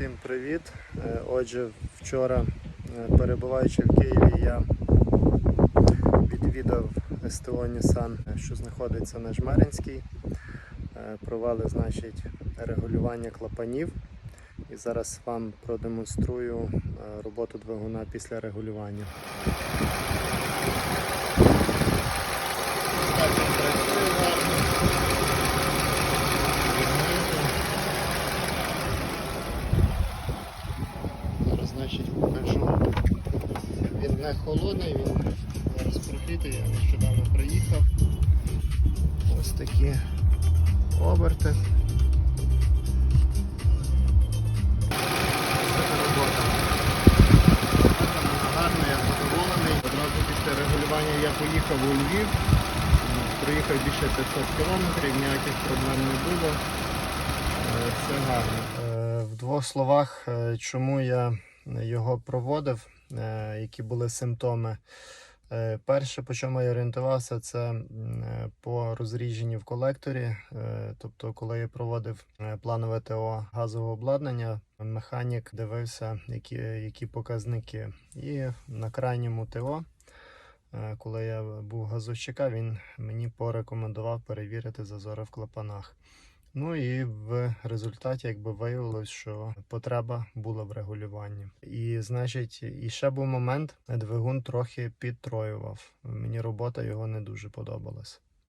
Всім привіт! Е, Отже, вчора, е, перебуваючи в Києві, я відвідав СТО Нісан, що знаходиться на Жмеринській. Е, Провели значить, регулювання клапанів. І зараз вам продемонструю е, роботу двигуна після регулювання. Так він працює гарно. Зараз, значить, покажу. Він не холодний, він зараз прогрітий, я нещодавно приїхав. Ось такі оберти. Гарно, я задоволений. Одразу після регулювання я поїхав у Львів. Проїхав більше 500 кілометрів, ніяких проблем не було. Е, Все гарно. Е, В двох словах, е, чому я його проводив, е, які були симптоми. Е, Перше, по чому я орієнтувався, це е, по розріженні в колекторі. Тобто, коли я проводив планове ТО газового обладнання, механік дивився, які, які показники. І на крайньому ТО, коли я був газовщика, він мені порекомендував перевірити зазори в клапанах. Ну і в результаті якби виявилось, що потреба була в регулюванні. І значить, і ще був момент, двигун трохи підтроював. Мені робота його не дуже подобалась.